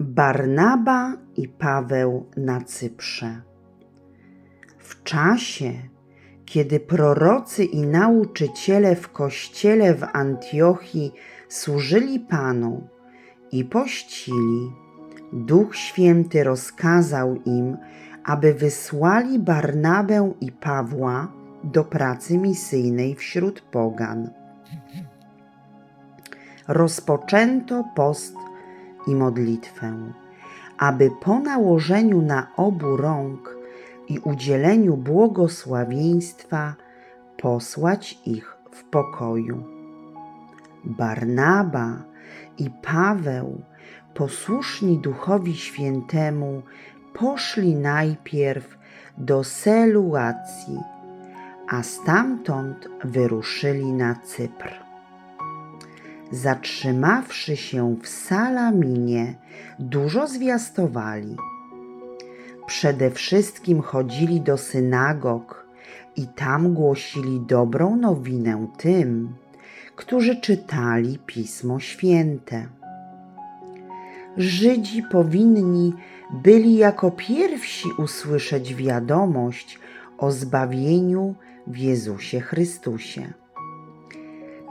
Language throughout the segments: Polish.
Barnaba i Paweł na Cyprze. W czasie, kiedy prorocy i nauczyciele w kościele w Antiochii służyli Panu i pościli, Duch Święty rozkazał im, aby wysłali Barnabę i Pawła do pracy misyjnej wśród pogan. Rozpoczęto post i modlitwę, aby po nałożeniu na obu rąk i udzieleniu błogosławieństwa posłać ich w pokoju. Barnaba i Paweł, posłuszni Duchowi Świętemu, poszli najpierw do Seluacji, a stamtąd wyruszyli na Cypr. Zatrzymawszy się w Salaminie, dużo zwiastowali. Przede wszystkim chodzili do synagog i tam głosili dobrą nowinę tym, którzy czytali Pismo Święte. Żydzi powinni byli jako pierwsi usłyszeć wiadomość o zbawieniu w Jezusie Chrystusie.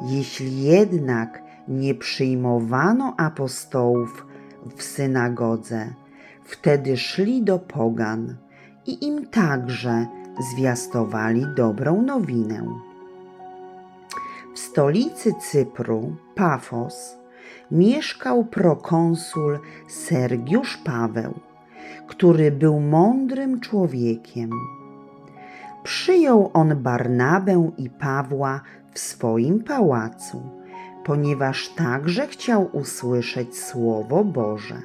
Jeśli jednak nie przyjmowano apostołów w synagodze, wtedy szli do pogan i im także zwiastowali dobrą nowinę. W stolicy Cypru, Pafos, mieszkał prokonsul Sergiusz Paweł, który był mądrym człowiekiem. Przyjął on Barnabę i Pawła w swoim pałacu, ponieważ także chciał usłyszeć Słowo Boże.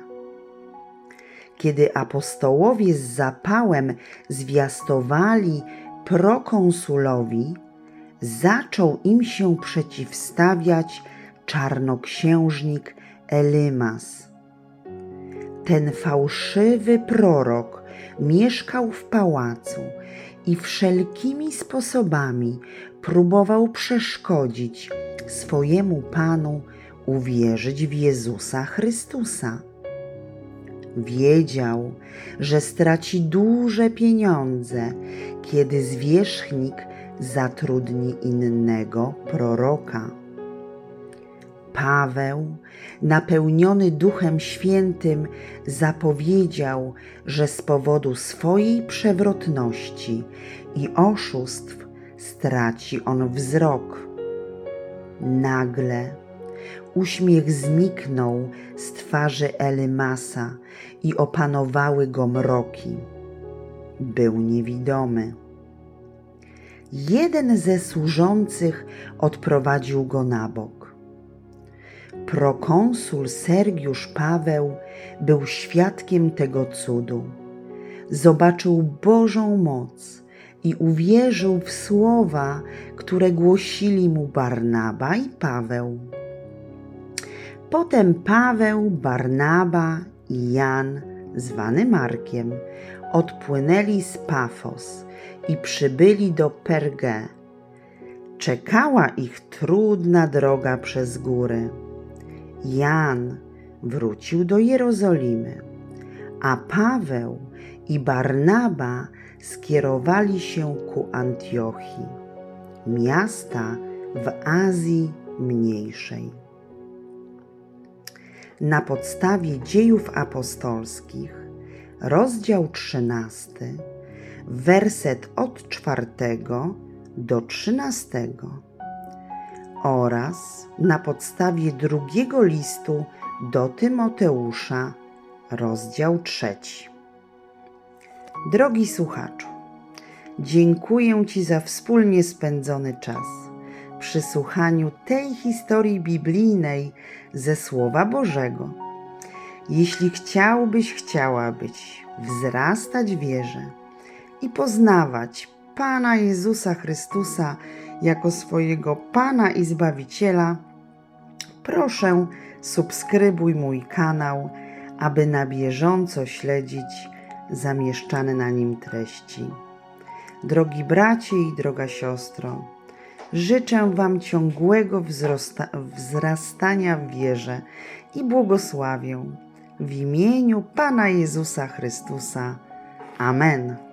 Kiedy apostołowie z zapałem zwiastowali prokonsulowi, zaczął im się przeciwstawiać czarnoksiężnik Elymas. Ten fałszywy prorok mieszkał w pałacu i wszelkimi sposobami próbował przeszkodzić swojemu panu uwierzyć w Jezusa Chrystusa. Wiedział, że straci duże pieniądze, kiedy zwierzchnik zatrudni innego proroka. Paweł, napełniony Duchem Świętym, zapowiedział, że z powodu swojej przewrotności i oszustw straci on wzrok. Nagle uśmiech zniknął z twarzy Elymasa i opanowały go mroki. Był niewidomy. Jeden ze służących odprowadził go na bok. Prokonsul Sergiusz Paweł był świadkiem tego cudu. Zobaczył Bożą moc i uwierzył w słowa, które głosili mu Barnaba i Paweł. Potem Paweł, Barnaba i Jan, zwany Markiem, odpłynęli z Pafos i przybyli do Pergę. Czekała ich trudna droga przez góry. Jan wrócił do Jerozolimy, a Paweł i Barnaba skierowali się ku Antiochii, miasta w Azji Mniejszej. Na podstawie dziejów apostolskich, rozdział 13, werset od 4 do 13 oraz na podstawie drugiego listu do Tymoteusza, rozdział 3. Drogi słuchaczu, dziękuję Ci za wspólnie spędzony czas przy słuchaniu tej historii biblijnej ze Słowa Bożego. Jeśli chciałbyś, chciałabyś wzrastać wierze i poznawać Pana Jezusa Chrystusa jako swojego Pana i Zbawiciela, proszę subskrybuj mój kanał, aby na bieżąco śledzić zamieszczane na nim treści. Drogi bracie i droga siostro, życzę Wam ciągłego wzrosta, wzrastania w wierze i błogosławię, w imieniu Pana Jezusa Chrystusa. Amen.